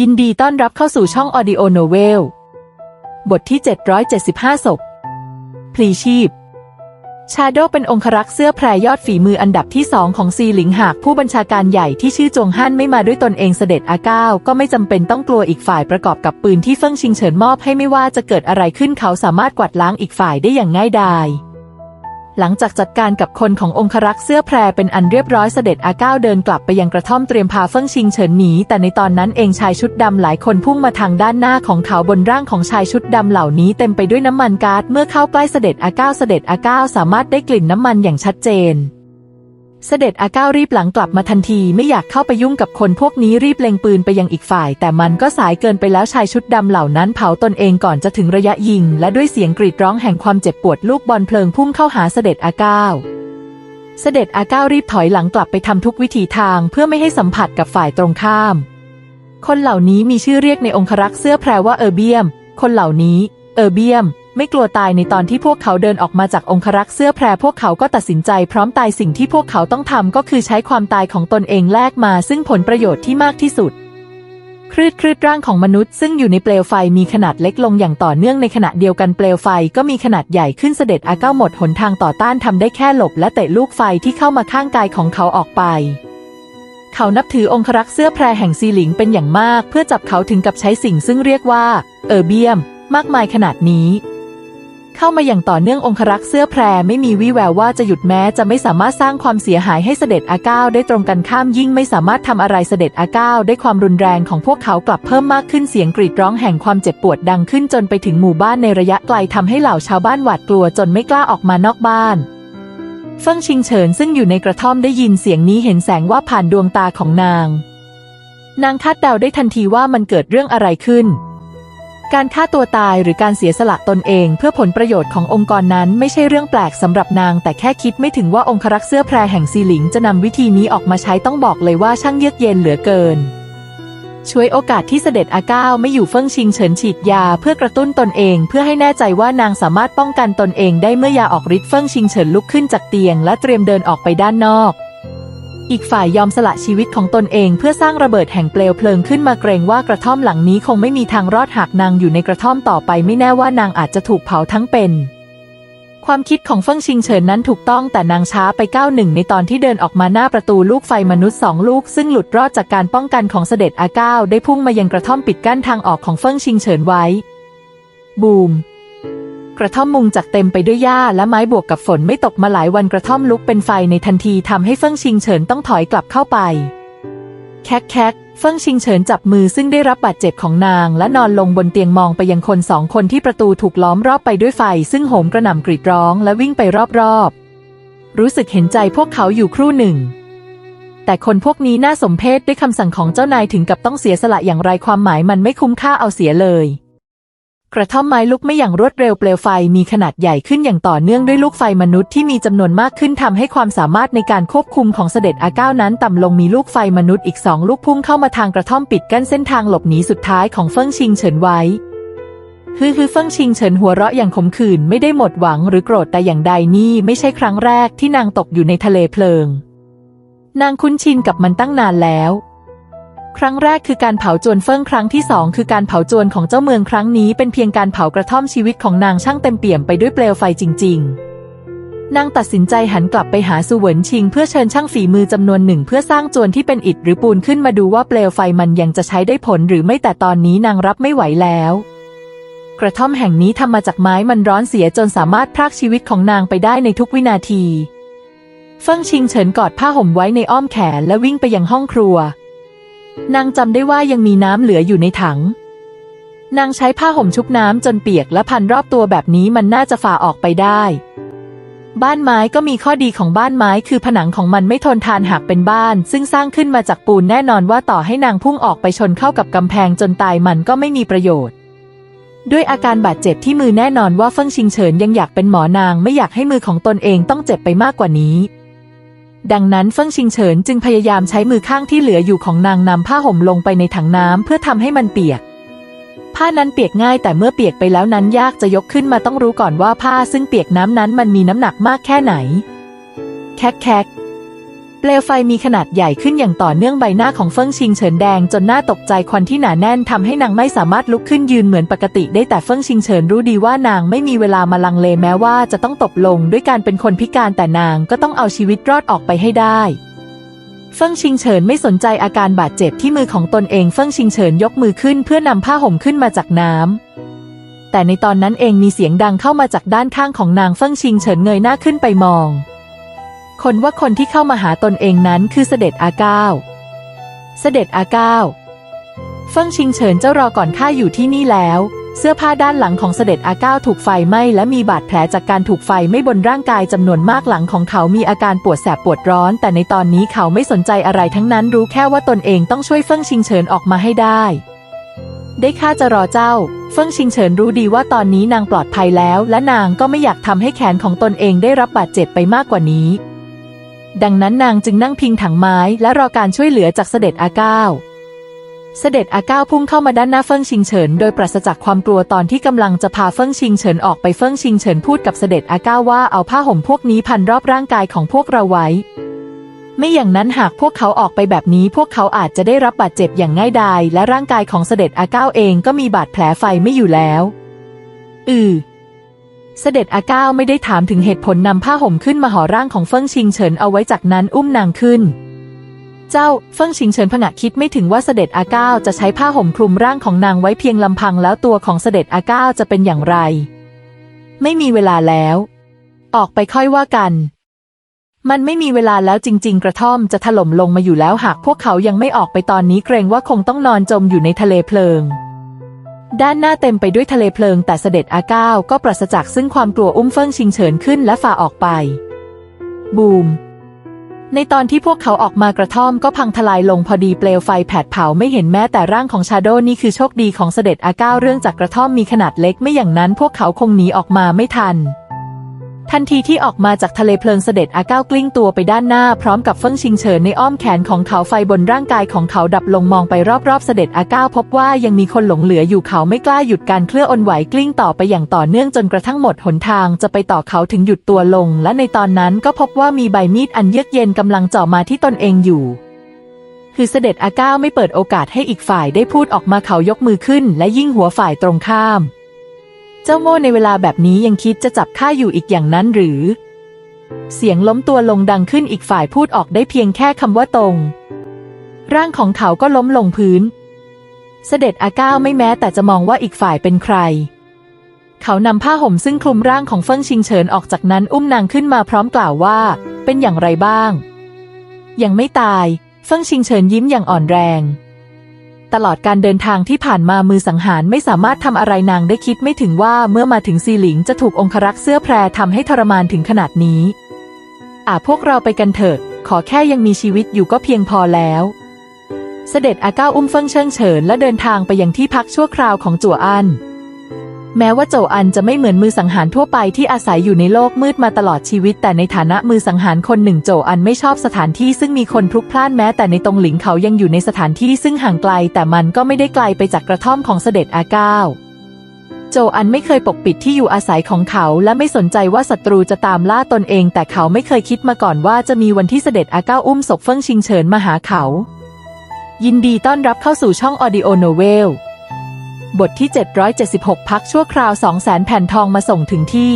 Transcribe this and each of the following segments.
ยินดีต้อนรับเข้าสู่ช่อง Audio Novel บทที่ 775ศพ พลีชีพ ชาโดเป็นองครักษ์เสื้อแพรยอดฝีมืออันดับที่สองของซีหลิงหากผู้บัญชาการใหญ่ที่ชื่อจงฮั่นไม่มาด้วยตนเองเสด็จอาก้าวก็ไม่จำเป็นต้องกลัวอีกฝ่ายประกอบกับปืนที่เฟิ่งชิงเฉินมอบให้ไม่ว่าจะเกิดอะไรขึ้นเขาสามารถกวาดล้างอีกฝ่ายได้อย่างง่ายดาย หลังจากจัดการกับคนขององครักษ์เสื้อแพรเป็นอันเรียบร้อยเสด็จอาก้าวเดินกลับไปยังกระท่อมเตรียมพาเฟิ่งชิงเฉินหนีแต่ในตอนนั้นเองชายชุดดำหลายคนพุ่งมาทางด้านหน้าของเขาบนร่างของชายชุดดำเหล่านี้เต็มไปด้วยน้ำมันก๊าซเมื่อเข้าใกล้เสด็จอาก้าวเสด็จอาก้าวสามารถได้กลิ่นน้ำมันอย่างชัดเจน เสด็จอาก้าวรีบหลังกลับมาทันทีไม่อยากเข้าไปยุ่งกับคนพวกนี้รีบเล็งปืนไปยังอีกฝ่าย แต่มันก็สายเกินไปแล้วชายชุดดำเหล่านั้นเผาตนเองก่อนจะถึงระยะยิง และด้วยเสียงกรีดร้องแห่งความเจ็บปวดลูกบอลเพลิงพุ่งเข้าหาเสด็จอาก้าวเสด็จอาก้าวรีบถอยหลังกลับไปทำทุกวิถีทางเพื่อไม่ให้สัมผัสกับฝ่ายตรงข้าม คนเหล่านี้มีชื่อเรียกในองครักษ์เสื้อแพรว่าเออร์เบียม คนเหล่านี้ เออร์เบียม ไม่กลัวตายในตอนที่พวกเขาเดินออกมาจากองครักษ์เสื้อแพรพวกเขาก็ตัดสินใจพร้อมตายสิ่งที่พวกเขาต้องทำก็คือใช้ความตายของตนเองแลกมาซึ่งผลประโยชน์ที่มากที่สุด คลืดคลืดร่างของมนุษย์ซึ่งอยู่ในเปลวไฟมีขนาดเล็กลงอย่างต่อเนื่องในขณะเดียวกันเปลวไฟก็มีขนาดใหญ่ขึ้นเสด็จอาเก้าหมดหนทางต่อต้านทำได้แค่หลบและเตะลูกไฟที่เข้ามาข้างกายของเขาออกไปเขานับถือองครักษ์เสื้อแพรแห่งซีหลิงเป็นอย่างมาก เพื่อจับเขาถึงกับใช้สิ่งซึ่งเรียกว่า เออเบียม มากมายขนาดนี้ เข้ามาอย่างต่อเนื่ององครักษ์เสื้อแพรไม่มีวี่แววว่าจะหยุดแม้จะไม่สามารถสร้างความเสียหายให้เสด็จอาก้าวได้ตรงกันข้ามยิ่งไม่สามารถทำอะไรเสด็จอาก้าวได้ความรุนแรงของพวกเขากลับเพิ่มมากขึ้นเสียงกรีดร้องแห่งความเจ็บปวดดังขึ้นจนไปถึงหมู่บ้านในระยะไกลทำให้เหล่าชาวบ้านหวาดกลัวจนไม่กล้าออกมานอกบ้านเฟิ่งชิงเฉินซึ่งอยู่ในกระท่อมได้ยินเสียงนี้เห็นแสงว่าผ่านดวงตาของนาง นางคาดเดาได้ทันทีว่ามันเกิดเรื่องอะไรขึ้น การฆ่าตัวตายหรือการเสียสละตนเอง เพื่อผลประโยชน์ขององค์กรนั้นไม่ใช่เรื่องแปลกสำหรับนาง แต่แค่คิดไม่ถึงว่าองครักษ์เสื้อแพรแห่งซีหลิงจะนำวิธีนี้ออกมาใช้ต้องบอกเลยว่าช่างเยือกเย็นเหลือเกินช่วยโอกาสที่เสด็จอาก้าวไม่อยู่เฟิ่งชิงเฉินฉีดยาเพื่อกระตุ้นตนเอง เพื่อให้แน่ใจว่านางสามารถป้องกันตนเองได้เมื่อยาออกฤทธิ์เฟิ่งชิงเฉินลุกขึ้นจากเตียง และเตรียมเดินออกไปด้านนอก อีกฝ่ายยอมสละชีวิตของตนเองเพื่อสร้างระเบิดแห่งเปลวเพลิงขึ้นมาเกรงว่ากระท่อมหลังนี้คงไม่มีทางรอดหากนางอยู่ในกระท่อมต่อไปไม่แน่ว่านางอาจจะถูกเผาทั้งเป็นความคิดของเฟิ่งชิงเฉินนั้นถูกต้องแต่นางช้าไปก้าวหนึ่งในตอนที่เดินออกมาหน้าประตูลูกไฟมนุษย์สองลูก ซึ่งหลุดรอดจากการป้องกันของเสด็จอาก้าวได้พุ่งมายังกระท่อมปิดกั้นทางออกของเฟิ่งชิงเฉินไว้ บูม กระท่อมมุงจากเต็มไปด้วยหญ้าและไม้บวกกับฝนไม่ตกมาหลายวันกระท่อมลุกเป็นไฟในทันทีทำให้เฟิ่งชิงเฉินต้องถอยกลับเข้าไป แคกแคกเฟิ่งชิงเฉินจับมือซึ่งได้รับบาดเจ็บของนาง และนอนลงบนเตียงมองไปยังคนสองคนที่ประตูถูกล้อมรอบไปด้วยไฟ ซึ่งโหมกระหน่ำกรีดร้องและวิ่งไปรอบๆ รู้สึกเห็นใจพวกเขาอยู่ครู่หนึ่ง แต่คนพวกนี้น่าสมเพชด้วยคำสั่งของเจ้านายถึงกับต้องเสียสละอย่างไรความหมายมันไม่คุ้มค่าเอาเสียเลย กระท่อมไม้ลุกไม่อย่างรวดเร็วเปลวไฟมีขนาดใหญ่ขึ้นอย่างต่อเนื่องด้วยลูกไฟมนุษย์ที่มีจำนวนมากขึ้นทำให้ความสามารถในการควบคุมของเสด็จอาก้าวนั้นต่ำลงมีลูกไฟมนุษย์อีกสองลูกพุ่งเข้ามาทางกระท่อมปิดกั้นเส้นทางหลบหนีสุดท้ายของเฟิ่งชิงเฉินไว้ฮือฮือเฟิ่งชิงเฉินหัวเราะอย่างขมขื่นไม่ได้หมดหวังหรือโกรธแต่อย่างใดนี่ไม่ใช่ครั้งแรกที่นางตกอยู่ในทะเลเพลิง นางคุ้นชินกับมันตั้งนานแล้ว ครั้งแรกคือการเผาจวนเฟิ่งครั้งที่สองคือการเผาจวนของเจ้าเมืองครั้งนี้เป็นเพียงการเผากระท่อมชีวิตของนางช่างเต็มเปี่ยมไปด้วยเปลวไฟจริง ๆ นางตัดสินใจหันกลับไปหาสุเหวินชิง เพื่อเชิญช่างฝีมือจำนวนหนึ่ง เพื่อสร้างจวนที่เป็นอิฐหรือปูนขึ้นมาดูว่าเปลวไฟมันยังจะใช้ได้ผลหรือไม่แต่ตอนนี้นางรับไม่ไหวแล้วกระท่อมแห่งนี้ทำมาจากไม้มันร้อนเสียจนสามารถพรากชีวิตของนางไปได้ในทุกวินาที เฟิ่งชิงเฉินกอดผ้าห่มไว้ในอ้อมแขนและวิ่งไปยังห้องครัว นางจำได้ว่ายังมีน้ำเหลืออยู่ในถัง นางใช้ผ้าห่มชุบน้ำจนเปียกและพันรอบตัวแบบนี้มันน่าจะฝ่าออกไปได้ บ้านไม้ก็มีข้อดีของบ้านไม้คือผนังของมันไม่ทนทานหากเป็นบ้าน ซึ่งสร้างขึ้นมาจากปูนแน่นอนว่าต่อให้นางพุ่งออกไปชนเข้ากับกำแพงจนตายมันก็ไม่มีประโยชน์ ด้วยอาการบาดเจ็บที่มือแน่นอนว่าเฟิ่งชิงเฉินยังอยากเป็นหมอนางไม่อยากให้มือของตนเองต้องเจ็บไปมากกว่านี้ ดังนั้นเฟิ่งชิงเฉินจึงพยายามใช้มือข้างที่เหลืออยู่ของนางนำผ้าห่มลงไปในถังน้ำเพื่อทำให้มันเปียก ผ้านั้นเปียกง่ายแต่เมื่อเปียกไปแล้วนั้นยากจะยกขึ้นมาต้องรู้ก่อนว่าผ้าซึ่งเปียกน้ำนั้นมันมีน้ำหนักมากแค่ไหน แคกแคก เปลวไฟมีขนาดใหญ่ขึ้นอย่างต่อเนื่องใบหน้าของเฟิ่งชิงเฉินแดงจนหน้าตกใจควันที่หนาแน่นทำให้นางไม่สามารถลุกขึ้นยืนเหมือนปกติได้แต่เฟิ่งชิงเฉินรู้ดีว่านางไม่มีเวลามาลังเลแม้ว่าจะต้องตกลงด้วยการเป็นคนพิการแต่นางก็ต้องเอาชีวิตรอดออกไปให้ได้เฟิ่งชิงเฉินไม่สนใจอาการบาดเจ็บที่มือของตนเองเฟิ่งชิงเฉินยกมือขึ้นเพื่อนำผ้าห่มขึ้นมาจากน้ำแต่ในตอนนั้นเองมีเสียงดังเข้ามาจากด้านข้างของนางเฟิ่งชิงเฉินเงยหน้าขึ้นไปมอง คนว่าคนที่เข้ามาหาตนเองนั้นคือเสด็จอาเก้า เสด็จอาเก้าเฟิ่งชิงเฉินเจ้ารอก่อนข้าอยู่ที่นี่แล้ว เสื้อผ้าด้านหลังของเสด็จอาเก้าถูกไฟไหม้และมีบาดแผลจากการถูกไฟไหม้บนร่างกายจำนวนมากหลังของเขามีอาการปวดแสบปวดร้อน แต่ในตอนนี้เขาไม่สนใจอะไรทั้งนั้นรู้แค่ว่าตนเองต้องช่วยเฟิ่งชิงเฉินออกมาให้ได้ ได้ข้าจะรอเจ้า เฟิ่งชิงเฉินรู้ดีว่าตอนนี้นางปลอดภัยแล้ว และนางก็ไม่อยากทำให้แขนของตนเองได้รับบาดเจ็บไปมากกว่านี้ ดังนั้นนางจึงนั่งพิงถังไม้และรอการช่วยเหลือจากเสด็จอาเก้า เสด็จอาเก้าพุ่งเข้ามาด้านหน้าเฟิ่งชิงเฉิน โดยปราศจากความกลัวตอนที่กำลังจะพาเฟิ่งชิงเฉินออกไปเฟิ่งชิงเฉินพูดกับเสด็จอาเก้าว่าเอาผ้าห่มพวกนี้พันรอบร่างกายของพวกเราไว้ ไม่อย่างนั้นหากพวกเขาออกไปแบบนี้พวกเขาอาจจะได้รับบาดเจ็บอย่างง่ายดายและร่างกายของเสด็จอาเก้าเองก็มีบาดแผลไฟไม่อยู่แล้ว อือ เสด็จอาเก้าไม่ได้ถามถึงเหตุผลนำผ้าห่มขึ้นมาห่อร่างของเฟิ่งชิงเฉินเอาไว้จากนั้นอุ้มนางขึ้น เจ้าเฟิ่งชิงเฉินผงะคิดไม่ถึงว่าเสด็จอาเก้าจะใช้ผ้าห่มคลุมร่างของนางไว้เพียงลำพังแล้วตัวของเสด็จอาเก้าจะเป็นอย่างไร ไม่มีเวลาแล้ว ออกไปค่อยว่ากัน มันไม่มีเวลาแล้วจริง ๆ กระท่อมจะถล่มลงมาอยู่แล้วหากพวกเขายังไม่ออกไปตอนนี้เกรงว่าคงต้องนอนจมอยู่ในทะเลเพลิง ด้านหน้าเต็มไปด้วยทะเลเพลิงแต่เสด็จอาเก้าก็ปราศจากซึ่งความกลัวอุ้มเฟิ่งชิงเฉินขึ้นและฝ่าออกไป บูม ในตอนที่พวกเขาออกมากระท่อมก็พังทลายลงพอดีเปลวไฟแผดเผาไม่เห็นแม้แต่ร่างของชาโดนี่คือโชคดีของเสด็จอาเก้าเรื่องจากกระท่อมมีขนาดเล็กไม่อย่างนั้นพวกเขาคงหนีออกมาไม่ทัน ทันทีที่ออกมาจากทะเลเพลิงเสด็จอาก้าวกลิ้งตัวไปด้านหน้าพร้อมกับเฟิ่งชิงเฉินในอ้อมแขนของเขาไฟบนร่างกายของเขาดับลงมองไปรอบๆเสด็จอาก้าวพบว่ายังมีคนหลงเหลืออยู่เขาไม่กล้าหยุดการเคลื่อนอนไหวกลิ้งต่อไปอย่างต่อเนื่องจนกระทั่งหมดหนทางจะไปต่อเขาถึงหยุดตัวลง และในตอนนั้นก็พบว่ามีใบมีดอันเยือกเย็นกำลังเจ่อมาที่ตนเองอยู่คือเสด็จอาก้าวไม่เปิดโอกาสให้อีกฝ่ายได้พูดออกมาเขายกมือขึ้น และยิ่งหัวฝ่ายตรงข้าม เจ้าโง่ในเวลาแบบนี้ยังคิดจะจับข้าอยู่อีกอย่างนั้นหรือ เสียงล้มตัวลงดังขึ้นอีกฝ่ายพูดออกได้เพียงแค่คำว่าตรง ร่างของเขาก็ล้มลงพื้น เสด็จอาเก้าไม่แม้แต่จะมองว่าอีกฝ่ายเป็นใคร เขานำผ้าห่มซึ่งคลุมร่างของเฟิ่งชิงเฉินออกจากนั้นอุ้มนางขึ้นมาพร้อมกล่าวว่า เป็นอย่างไรบ้าง ยังไม่ตาย เฟิ่งชิงเฉินยิ้มอย่างอ่อนแรง ตลอดการเดินทางที่ผ่านมามือสังหารไม่สามารถทำอะไรนางได้คิดไม่ถึงว่าเมื่อมาถึงซีหลิงจะถูกองครักษ์เสื้อแพรทำให้ทรมานถึงขนาดนี้ อ่าพวกเราไปกันเถิดขอแค่ยังมีชีวิตอยู่ก็เพียงพอแล้ว เสด็จอาก้าอุ้มเฟิงเชิงเฉินและเดินทางไปยังที่พักชั่วคราวของจั่วอัน แม้ว่าโจอันจะไม่เหมือนมือสังหารทั่วไปที่อาศัยอยู่ในโลกมืดมาตลอดชีวิต แต่ในฐานะมือสังหารคนหนึ่งโจอันไม่ชอบสถานที่ซึ่งมีคนพลุกพล่านแม้แต่ในตรงหลิงเขายังอยู่ในสถานที่ซึ่งห่างไกล แต่มันก็ไม่ได้ไกลไปจากกระท่อมของเสด็จอาเก้าโจอันไม่เคยปกปิดที่อยู่อาศัยของเขา และไม่สนใจว่าศัตรูจะตามล่าตนเอง แต่เขาไม่เคยคิดมาก่อนว่าจะมีวันที่เสด็จอาเก้าอุ้มศพเฟิ่งชิงเฉินมาหาเขา ยินดีต้อนรับเข้าสู่ช่องออดิโอโนเวล บทที่ 776 พักชั่วคราว200,000แผ่นทองมาส่งถึงที่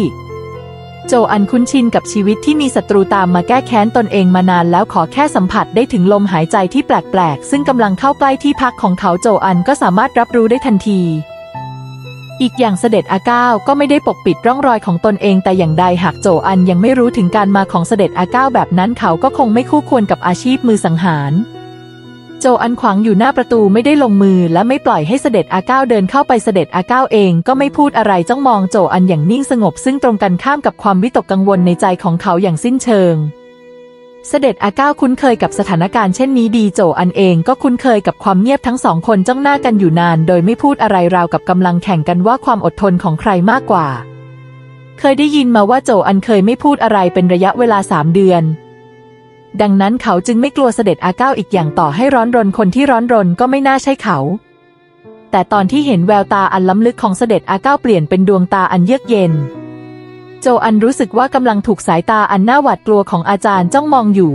โจอันคุ้นชินกับชีวิตที่มีศัตรูตามมาแก้แค้นตนเองมานานแล้วขอแค่สัมผัสได้ถึงลมหายใจที่แปลกๆ ซึ่งกำลังเข้าใกล้ที่พักของเขาโจอันก็สามารถรับรู้ได้ทันทีอีกอย่างเสด็จอาเก้าก็ไม่ได้ปกปิดร่องรอยของตนเองแต่อย่างใดหากโจอันยังไม่รู้ถึงการมาของเสด็จอาเก้าแบบนั้นเขาก็คงไม่คู่ควรกับอาชีพมือสังหาร จอันขวางอยู่หน้าประตูไม่ได้ลงมือและไม่ปล่อยให้เสด็จอาก้าเดินเข้าไปเสด็จอาก้าเองก็ไม่พูดอะไรจ้องมองโจอันอย่างนิ่งสงบ ซึ่งตรงกันข้ามกับความวิตกกังวลในใจของเขาอย่างสิ้นเชิง เสด็จอาก้าคุ้นเคยกับสถานการณ์เช่นนี้ดีโจอันเองก็คุ้นเคยกับความเงียบทั้งสองคนจ้องหน้ากันอยู่นาน โดยไม่พูดอะไรราวกับกำลังแข่งกันว่าความอดทนของใครมากกว่า เคยได้ยินมาว่าโจอันเคยไม่พูดอะไรเป็นระยะเวลาสามเดือน ดังนั้นเขาจึงไม่กลัวเสด็จอาเก้าอีกอย่างต่อให้ร้อนรนคนที่ร้อนรนก็ไม่น่าใช่เขา แต่ตอนที่เห็นแววตาอันล้ำลึกของเสด็จอาเก้าเปลี่ยนเป็นดวงตาอันเยือกเย็น โจอันรู้สึกว่ากำลังถูกสายตาอันน่าหวาดกลัวของอาจารย์จ้องมองอยู่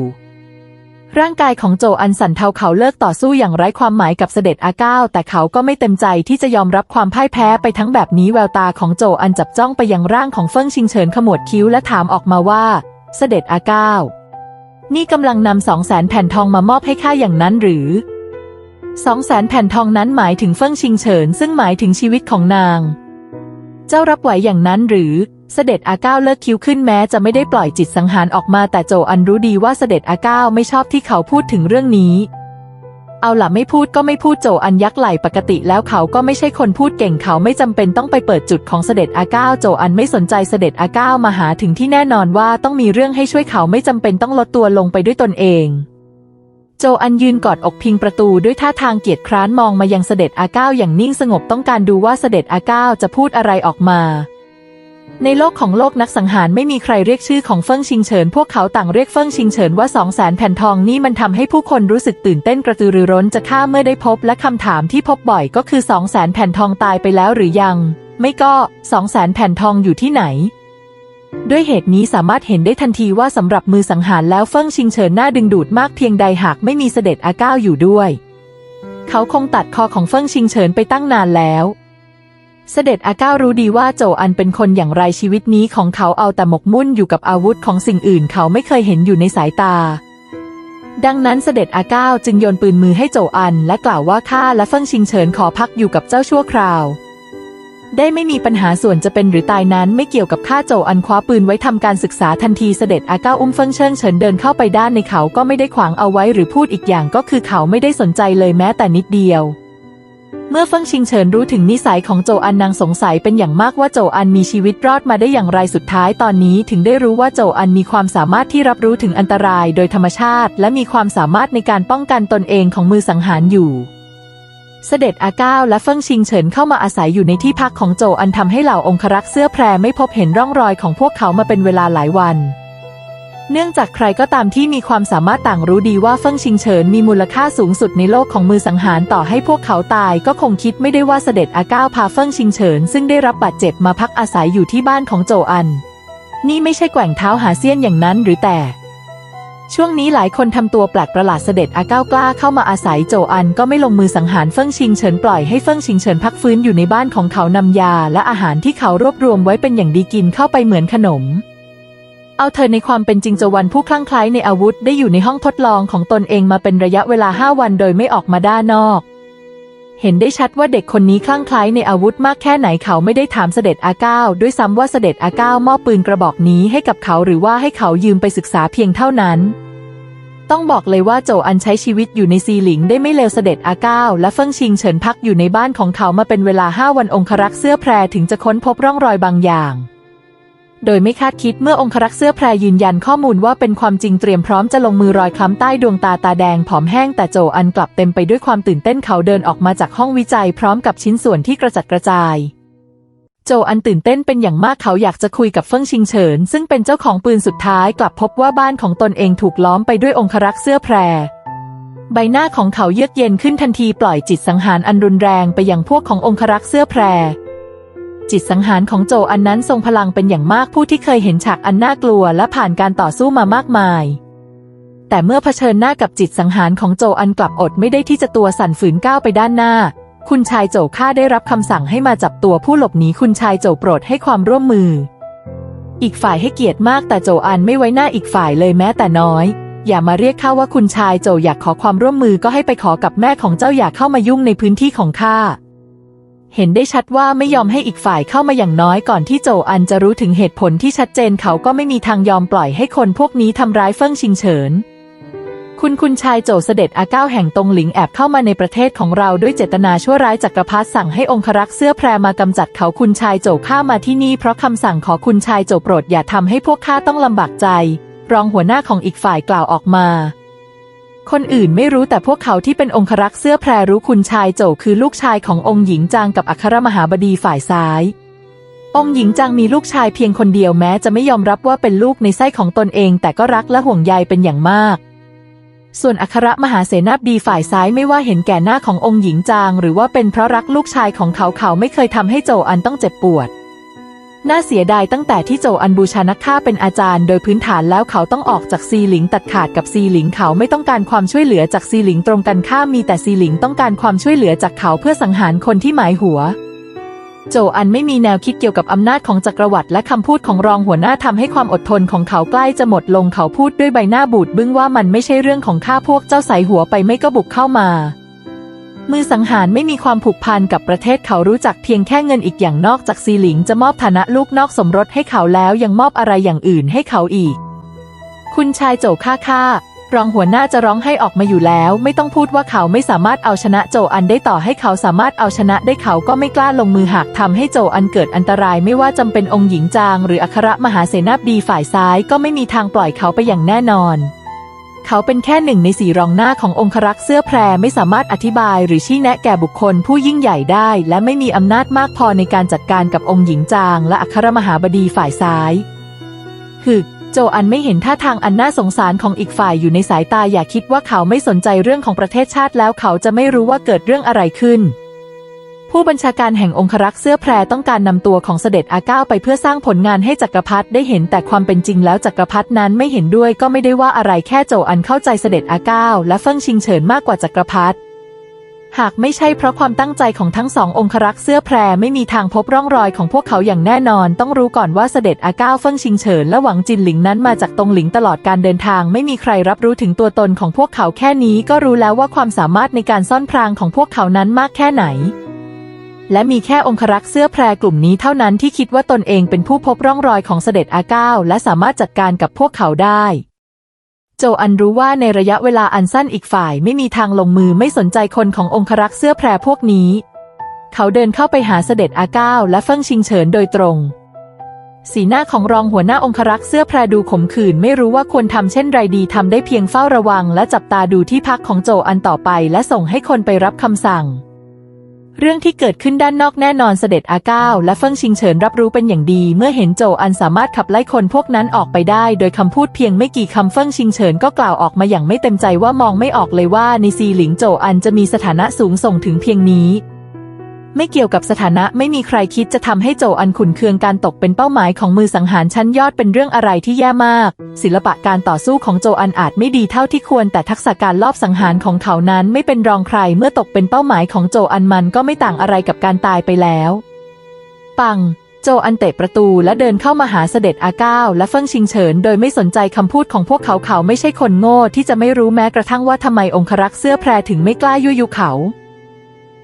ร่างกายของโจอันสั่นเทาเขาเลิกต่อสู้อย่างไร้ความหมายกับเสด็จอาก้าวแต่เขาก็ไม่เต็มใจที่จะยอมรับความพ่ายแพ้ไปทั้งแบบนี้แววตาของโจอันจับจ้องไปยังร่างของเฟิ่งชิงเฉินขมวดคิ้วและถามออกมาว่า เสด็จอาก้าว นี่กำลังนำสองแสนแผ่นทองมามอบให้ข้าอย่างนั้นหรือสองแสนแผ่นทองนั้นหมายถึงเฟิ่งชิงเฉิน ซึ่งหมายถึงชีวิตของนาง เจ้ารับไหวอย่างนั้นหรือเสด็จอาก้าวเลิกคิ้วขึ้นแม้จะไม่ได้ปล่อยจิตสังหารออกมาแต่โจอันรู้ดีว่าเสด็จอาก้าวไม่ชอบที่เขาพูดถึงเรื่องนี้ เอาล่ะไม่พูดก็ไม่พูดโจอันยักไหลปกติแล้วเขาก็ไม่ใช่คนพูดเก่งเขาไม่จำเป็นต้องไปเปิดจุดของเสด็จอาก้าวโจอันไม่สนใจเสด็จอาก้าวมาหาถึงที่แน่นอนว่าต้องมีเรื่องให้ช่วยเขาไม่จำเป็นต้องลดตัวลงไปด้วยตนเอง โจอันยืนกอดอกพิงประตูด้วยท่าทางเกียจคร้านมองมายังเสด็จอาก้าวอย่างนิ่งสงบต้องการดูว่าเสด็จอาก้าวจะพูดอะไรออกมา ในโลกของโลกนักสังหารไม่มีใครเรียกชื่อของเฟิ่งชิงเฉิน พวกเขาต่างเรียกเฟิ่งชิงเฉินว่าสองแสนแผ่นทองนี่มันทำให้ผู้คนรู้สึกตื่นเต้นกระตือรือร้นจะฆ่าเมื่อได้พบ และคำถามที่พบบ่อยก็คือสองแสนแผ่นทองตายไปแล้วหรือยัง ไม่ก็สองแสนแผ่นทองอยู่ที่ไหน ด้วยเหตุนี้สามารถเห็นได้ทันทีว่าสำหรับมือสังหารแล้วเฟิ่งชิงเฉินน่าดึงดูดมากเพียงใดหากไม่มีเสด็จอาก้าวอยู่ด้วย เขาคงตัดคอของเฟิ่งชิงเฉินไปตั้งนานแล้ว เสด็จอาก้ารู้ดีว่าโจอันเป็นคนอย่างไรชีวิตนี้ของเขาเอาแต่หมกมุ่นอยู่กับอาวุธของสิ่งอื่นเขาไม่เคยเห็นอยู่ในสายตา ดังนั้นเสด็จอาก้าจึงโยนปืนมือให้โจอัน และกล่าวว่าข้าและเฟิ่งชิงเฉินขอพักอยู่กับเจ้าชั่วคราว ได้ไม่มีปัญหาส่วนจะเป็นหรือตายนั้นไม่เกี่ยวกับข้าโจอันคว้าปืนไว้ทำการศึกษาทันทีเสด็จอาก้าอุ้มเฟิงเชิงเฉินเดินเข้าไปด้านในเขาก็ไม่ได้ขวางเอาไว้หรือพูดอีกอย่างก็คือเขาไม่ได้สนใจเลยแม้แต่นิดเดียว เมื่อเฟิงชิงเฉินรู้ถึงนิสัยของโจอันนางสงสัยเป็นอย่างมากว่าโจอันมีชีวิตรอดมาได้อย่างไรสุดท้ายตอนนี้ถึงได้รู้ว่าโจอันมีความสามารถที่รับรู้ถึงอันตรายโดยธรรมชาติ และมีความสามารถในการป้องกันตนเองของมือสังหารอยู่เสด็จอาก้าวและเฟิ่งชิงเฉินเข้ามาอาศัยอยู่ในที่พักของโจอันทำให้เหล่าองครักษ์เสื้อแพรไม่พบเห็นร่องรอยของพวกเขามาเป็นเวลาหลายวัน เนื่องจากใครก็ตามที่มีความสามารถต่างรู้ดีว่าเฟิ่งชิงเฉินมีมูลค่าสูงสุดในโลกของมือสังหารต่อให้พวกเขาตายก็คงคิดไม่ได้ว่าเสด็จอาก้าวพาเฟิ่งชิงเฉินซึ่งได้รับบาดเจ็บมาพักอาศัยอยู่ที่บ้านของโจอัน นี่ไม่ใช่แกว่งเท้าหาเสี้ยนอย่างนั้นหรือแต่ ช่วงนี้หลายคนทำตัวแปลกประหลาดเสด็จอาก้าวกล้าเข้ามาอาศัยโจอันก็ไม่ลงมือสังหารเฟิ่งชิงเฉินปล่อยให้เฟิ่งชิงเฉินพักฟื้นอยู่ในบ้านของเขานำยาและอาหารที่เขารวบรวมไว้เป็นอย่างดีกินเข้าไปเหมือนขนม เอาเธอในความเป็นจริงจวันผู้คลั่งไคล้ในอาวุธได้อยู่ในห้องทดลองของตนเองมาเป็นระยะเวลาห้าวันโดยไม่ออกมาด้านนอก เห็นได้ชัดว่าเด็กคนนี้คลั่งไคล้ในอาวุธมากแค่ไหนเขาไม่ได้ถามเสด็จอาก้าวด้วยซ้ำว่าเสด็จอาก้าวมอบปืนกระบอกนี้ให้กับเขาหรือว่าให้เขายืมไปศึกษาเพียงเท่านั้น ต้องบอกเลยว่าโจอันใช้ชีวิตอยู่ในซีหลิงได้ไม่เลวเสด็จอาก้าวและเฟิ่งชิงเฉินพักอยู่ในบ้านของเขามาเป็นเวลาห้าวันองครักษ์เสื้อแพรถึงจะค้นพบร่องรอยบางอย่าง โดยไม่คาดคิดเมื่อองครักษ์เสื้อแพรยืนยันข้อมูลว่าเป็นความจริงเตรียมพร้อมจะลงมือรอยคล้ำใต้ดวงตาตาแดงผอมแห้งแต่โจอันกลับเต็มไปด้วยความตื่นเต้นเขาเดินออกมาจากห้องวิจัยพร้อมกับชิ้นส่วนที่กระจัดกระจายโจอันตื่นเต้นเป็นอย่างมากเขาอยากจะคุยกับเฟิ่งชิงเฉิน ซึ่งเป็นเจ้าของปืนสุดท้ายกลับพบว่าบ้านของตนเองถูกล้อมไปด้วยองครักษ์เสื้อแพร ใบหน้าของเขาเยือกเย็นขึ้นทันทีปล่อยจิตสังหารอันรุนแรงไปยังพวกขององครักษ์เสื้อแพร จิตสังหารของโจอันนั้นทรงพลังเป็นอย่างมากผู้ที่เคยเห็นฉากอันน่ากลัวและผ่านการต่อสู้มามากมาย แต่เมื่อเผชิญหน้ากับจิตสังหารของโจอันกลับอดไม่ได้ที่จะตัวสั่นฝืนก้าวไปด้านหน้า คุณชายโจข้าได้รับคำสั่งให้มาจับตัวผู้หลบหนีคุณชายโจโปรดให้ความร่วมมือ อีกฝ่ายให้เกียรติมากแต่โจอันไม่ไว้หน้าอีกฝ่ายเลยแม้แต่น้อย อย่ามาเรียกข้าว่าคุณชายโจอยากขอความร่วมมือก็ให้ไปขอกับแม่ของเจ้าอย่าเข้ามายุ่งในพื้นที่ของข้า เห็นได้ชัดว่าไม่ยอมให้อีกฝ่ายเข้ามาอย่างน้อยก่อนที่โจอันจะรู้ถึงเหตุผลที่ชัดเจนเขาก็ไม่มีทางยอมปล่อยให้คนพวกนี้ทำร้ายเฟิ่งชิงเฉิน คุณคุณชายโจเสด็จอาเก้าแห่งตงหลิงแอบเข้ามาในประเทศของเราด้วยเจตนาชั่วร้ายจักรพรรดิสั่งให้องครักษ์เสื้อแพรมากำจัดเขาคุณชายโจข้ามาที่นี่เพราะคำสั่งขอคุณชายโจโปรดอย่าทำให้พวกข้าต้องลำบากใจ รองหัวหน้าของอีกฝ่ายกล่าวออกมา คนอื่นไม่รู้แต่พวกเขาที่เป็นองครักษ์เสื้อแพรรู้คุณชายโจคือลูกชายขององค์หญิงจางกับอัครมหาบดีฝ่ายซ้าย องค์หญิงจางมีลูกชายเพียงคนเดียวแม้จะไม่ยอมรับว่าเป็นลูกในไส้ของตนเอง แต่ก็รักและห่วงใยเป็นอย่างมากส่วนอัครมหาเสนาบดีฝ่ายซ้ายไม่ว่าเห็นแก่หน้าขององค์หญิงจาง หรือว่าเป็นเพราะรักลูกชายของเขาเขาไม่เคยทำให้โจอันต้องเจ็บปวด น่าเสียดายตั้งแต่ที่โจอันบูชานักฆ่าเป็นอาจารย์โดยพื้นฐานแล้วเขาต้องออกจากซีหลิงตัดขาดกับซีหลิงเขาไม่ต้องการความช่วยเหลือจากซีหลิงตรงกันข้ามมีแต่ซีหลิงต้องการความช่วยเหลือจากเขาเพื่อสังหารคนที่หมายหัว โจอันไม่มีแนวคิดเกี่ยวกับอำนาจของจักรวรรดิและคำพูดของรองหัวหน้าทำให้ความอดทนของเขาใกล้จะหมดลงเขาพูดด้วยใบหน้าบูดบึ้งว่ามันไม่ใช่เรื่องของข้าพวกเจ้าใส่หัวไปไม่ก็บุกเข้ามา มือสังหารไม่มีความผูกพันกับประเทศเขารู้จักเพียงแค่เงินอีกอย่างนอกจากซีหลิงจะมอบฐานะลูกนอกสมรสให้เขาแล้วยังมอบอะไรอย่างอื่นให้เขาอีก คุณชายโจค่าค่ารองหัวหน้าจะร้องให้ออกมาอยู่แล้ว ไม่ต้องพูดว่าเขาไม่สามารถเอาชนะโจอันได้ต่อให้เขาสามารถเอาชนะได้เขาก็ไม่กล้าลงมือหากทำให้โจอันเกิดอันตรายไม่ว่าจำเป็นองค์หญิงจาง หรืออัครมหาเสนาบดีฝ่ายซ้ายก็ไม่มีทางปล่อยเขาไปอย่างแน่นอน เขาเป็นแค่หนึ่งในสี่รองหน้าขององครักษ์เสื้อแพรไม่สามารถอธิบาย หรือชี้แนะแก่บุคคลผู้ยิ่งใหญ่ได้ และไม่มีอำนาจมากพอในการจัดการกับองค์หญิงจาง และอัครมหาบดีฝ่ายซ้ายฮึกโจอันไม่เห็นท่าทางอันน่าสงสารของอีกฝ่ายอยู่ในสายตาอย่าคิดว่าเขาไม่สนใจเรื่องของประเทศชาติแล้วเขาจะไม่รู้ว่าเกิดเรื่องอะไรขึ้น ผู้บัญชาการแห่งองครักษ์เสื้อแพรต้องการนำตัวของเสด็จอาเก้าไปเพื่อสร้างผลงานให้จักรพรรดิได้เห็นแต่ความเป็นจริงแล้วจักรพรรดินั้นไม่เห็นด้วยก็ไม่ได้ว่าอะไรแค่โจอันเข้าใจเสด็จอาเก้าและเฟิ่งชิงเฉินมากกว่าจักรพรรดิหากไม่ใช่เพราะความตั้งใจของทั้งสององครักษ์เสื้อแพรไม่มีทางพบร่องรอยของพวกเขาอย่างแน่นอน ต้องรู้ก่อนว่าเสด็จอาเก้าเฟิ่งชิงเฉินและหวังจินหลิงนั้นมาจากตรงหลิงตลอดการเดินทาง ไม่มีใครรับรู้ถึงตัวตนของพวกเขาแค่นี้ก็รู้แล้วว่าความสามารถในการซ่อนพรางของพวกเขานั้นมากแค่ไหน และมีแค่องครักษ์เสื้อแพรกลุ่มนี้เท่านั้นที่คิดว่าตนเองเป็นผู้พบร่องรอยของเสด็จอาเก้าและสามารถจัดการกับพวกเขาได้ โจอันรู้ว่าในระยะเวลาอันสั้นอีกฝ่ายไม่มีทางลงมือไม่สนใจคนขององครักษ์เสื้อแพรพวกนี้ เขาเดินเข้าไปหาเสด็จอาเก้าและเฟิ่งชิงเฉินโดยตรง สีหน้าของรองหัวหน้าองครักษ์เสื้อแพรดูขมขื่นไม่รู้ว่าควรทำเช่นไรดีทำได้เพียงเฝ้าระวัง และจับตาดูที่พักของโจอันต่อไป และส่งให้คนไปรับคำสั่ง เรื่องที่เกิดขึ้นด้านนอกแน่นอนเสด็จอาเก้าและเฟิ่งชิงเฉินรับรู้เป็นอย่างดี เมื่อเห็นโจอันสามารถขับไล่คนพวกนั้นออกไปได้ โดยคำพูดเพียงไม่กี่คำเฟิ่งชิงเฉินก็กล่าวออกมาอย่างไม่เต็มใจว่ามองไม่ออกเลยว่าในซีหลิงโจอันจะมีสถานะสูงส่งถึงเพียงนี้ ไม่เกี่ยวกับสถานะไม่มีใครคิดจะทำให้โจอันขุนเคืองการตกเป็นเป้าหมายของมือสังหารชั้นยอดเป็นเรื่องอะไรที่แย่มาก ศิลปะการต่อสู้ของโจอันอาจไม่ดีเท่าที่ควร แต่ทักษะการลอบสังหารของเขานั้นไม่เป็นรองใครเมื่อตกเป็นเป้าหมายของโจอันมันก็ไม่ต่างอะไรกับการตายไปแล้ว ปังโจอันเตะประตูและเดินเข้ามาหาเสด็จอาเก้าและเฟิ่งชิงเฉินโดยไม่สนใจคำพูดของพวกเขาเขาไม่ใช่คนโง่ที่จะไม่รู้แม้กระทั่งว่าทำไมองครักษ์เสื้อแพรถึงไม่กล้ายุยยุเขา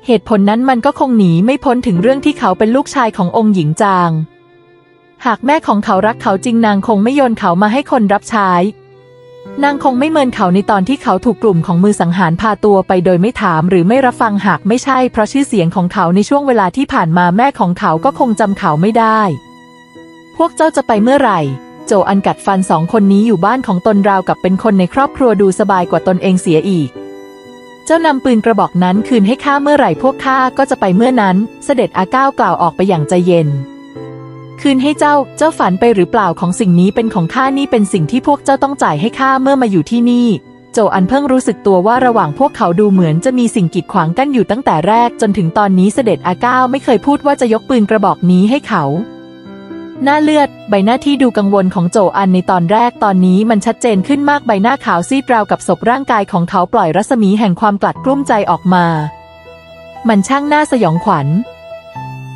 เหตุผลนั้นมันก็คงหนีไม่พ้นถึงเรื่องที่เขาเป็นลูกชายขององค์หญิงจาง หากแม่ของเขารักเขาจริงนางคงไม่โยนเขามาให้คนรับใช้ นางคงไม่เมินเขาในตอนที่เขาถูกกลุ่มของมือสังหารพาตัวไปโดยไม่ถามหรือไม่รับฟังหากไม่ใช่เพราะชื่อเสียงของเขาในช่วงเวลาที่ผ่านมาแม่ของเขาก็คงจำเขาไม่ได้ พวกเจ้าจะไปเมื่อไหร่โจอันกัดฟันสองคนนี้อยู่บ้านของตนราวกับเป็นคนในครอบครัวดูสบายกว่าตนเองเสียอีก เจ้านำปืนกระบอกนั้นคืนให้ข้าเมื่อไหร่พวกข้าก็จะไปเมื่อนั้น เสด็จอาก้าวกล่าวออกไปอย่างใจเย็น คืนให้เจ้า เจ้าฝันไปหรือเปล่าของสิ่งนี้เป็นของข้านี่เป็นสิ่งที่พวกเจ้าต้องจ่ายให้ข้าเมื่อมาอยู่ที่นี่ โจอันเพิ่งรู้สึกตัวว่าระหว่างพวกเขาดูเหมือนจะมีสิ่งกีดขวางกั้นอยู่ตั้งแต่แรก จนถึงตอนนี้เสด็จอาก้าวไม่เคยพูดว่าจะยกปืนกระบอกนี้ให้เขา หน้าเลือด ใบหน้าที่ดูกังวลของโจอันในตอนแรกตอนนี้มันชัดเจนขึ้นมากใบหน้าขาวซีดราวกับศพร่างกายของเขาปล่อยรัศมีแห่งความกลัดกลุ้มใจออกมา มันช่างน่าสยองขวัญ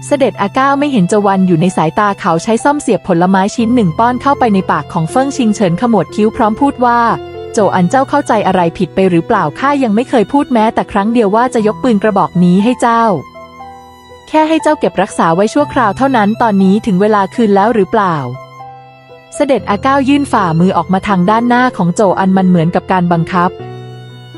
เสด็จอาก้าวไม่เห็นจวันอยู่ในสายตาเขาใช้ซ่อมเสียบผลไม้ชิ้นหนึ่งป้อนเข้าไปในปากของเฟิ่งชิงเฉินขมวดคิ้วพร้อมพูดว่า โจอันเจ้าเข้าใจอะไรผิดไปหรือเปล่าข้ายังไม่เคยพูดแม้แต่ครั้งเดียวว่าจะยกปืนกระบอกนี้ให้เจ้า แค่ให้เจ้าเก็บรักษาไว้ชั่วคราวเท่านั้นตอนนี้ถึงเวลาคืนแล้วหรือเปล่า เสด็จอาก้าวยื่นฝ่ามือออกมาทางด้านหน้าของโจอันมันเหมือนกับการบังคับ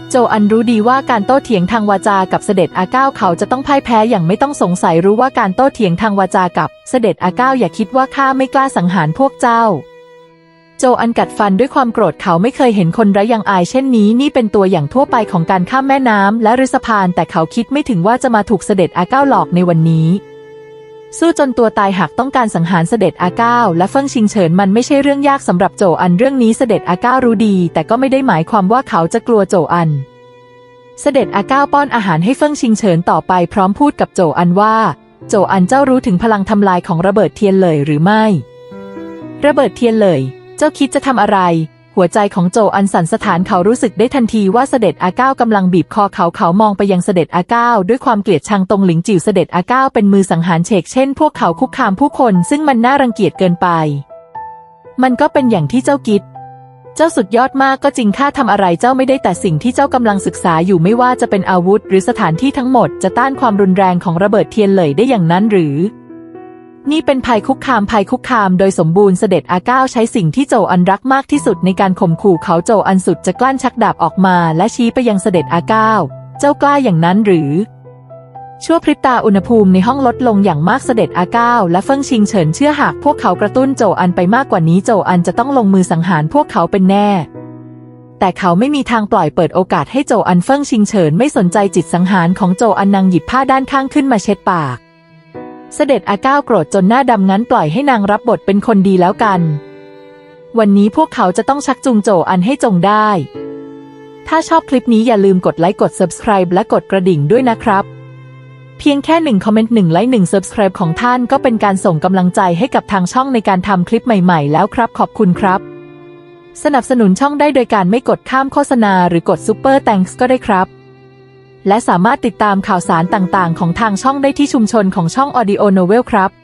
โจอันรู้ดีว่าการโต้เถียงทางวาจากับเสด็จอาก้าวเขาจะต้องพ่ายแพ้อย่างไม่ต้องสงสัยรู้ว่าการโต้เถียงทางวาจากับเสด็จอาก้าวอย่าคิดว่าข้าไม่กล้าสังหารพวกเจ้า โจอันกัดฟันด้วยความโกรธเขาไม่เคยเห็นคนไร้ยังอายเช่นนี้นี่เป็นตัวอย่างทั่วไปของการข้ามแม่น้ำและรือสพาน แต่เขาคิดไม่ถึงว่าจะมาถูกเสด็จอาก้าวหลอกในวันนี้ สู้จนตัวตายหากต้องการสังหารเสด็จอาเก้าและเฟิ่งชิงเฉินมันไม่ใช่เรื่องยากสำหรับโจอันเรื่องนี้เสด็จอาเก้ารู้ดี แต่ก็ไม่ได้หมายความว่าเขาจะกลัวโจอัน เสด็จอาเก้าป้อนอาหารให้เฟิ่งชิงเฉินต่อไปพร้อมพูดกับโจอันว่า โจอันเจ้ารู้ถึงพลังทำลายของระเบิดเทียนเลยหรือไม่ ระเบิดเทียนเลย เจ้าคิดจะทำอะไร หัวใจของโจอันสันสถานเขารู้สึกได้ทันทีว่าเสด็จอาเก้ากำลังบีบคอเขาเขามองไปยังเสด็จอาเก้าด้วยความเกลียดชังตรงหลิงจิ๋วเสด็จอาเก้าเป็นมือสังหารเฉกเช่นพวกเขาคุกคามผู้คนซึ่งมันน่ารังเกียจเกินไป มันก็เป็นอย่างที่เจ้าคิดเจ้าสุดยอดมากก็จริงข้าทำอะไรเจ้าไม่ได้แต่สิ่งที่เจ้ากำลังศึกษาอยู่ไม่ว่าจะเป็นอาวุธ หรือสถานที่ทั้งหมดจะต้านความรุนแรงของระเบิดเทียนเลยได้อย่างนั้นหรือ นี่เป็นภัยคุกคามภัยคุกคาม โดยสมบูรณ์เสด็จอาเก้าใช้สิ่งที่โจอันรักมากที่สุดในการข่มขู่เขาโจอันสุดจะกลั้นชักดาบออกมา และชี้ไปยังเสด็จอาเก้าเจ้ากล้าอย่างนั้นหรือ ชั่วพริบตาอุณหภูมิในห้องลดลงอย่างมากเสด็จอาเก้าและเฟิ่งชิงเฉินเชื่อหากพวกเขากระตุ้นโจอันไปมากกว่านี้โจอันจะต้องลงมือสังหารพวกเขาเป็นแน่ แต่เขาไม่มีทางปล่อยเปิดโอกาสให้โจอันเฟิ่งชิงเฉินไม่สนใจจิตสังหารของโจอันนางหยิบผ้าด้านข้างขึ้นมาเช็ดปาก เสด็จอาเก้าโกรธจนหน้าดำงั้นปล่อยให้นางรับบทเป็นคนดีแล้วกัน วันนี้พวกเขาจะต้องชักจูงโจอันให้จงได้ ถ้าชอบคลิปนี้อย่าลืมกดไลค์กด subscribe และกดกระดิ่งด้วยนะครับ เพียงแค่หนึ่งคอมเมนต์หนึ่งไลค์หนึ่ง subscribe ของท่านก็เป็นการส่งกำลังใจให้กับทางช่องในการทำคลิปใหม่ ๆ แล้วครับ ขอบคุณครับ สนับสนุนช่องได้โดยการไม่กดข้ามโฆษณาหรือกด Super Thanks ก็ได้ครับ และสามารถติดตามข่าวสารต่างๆ ของทางช่องได้ที่ชุมชนของช่อง Audio Novel ครับ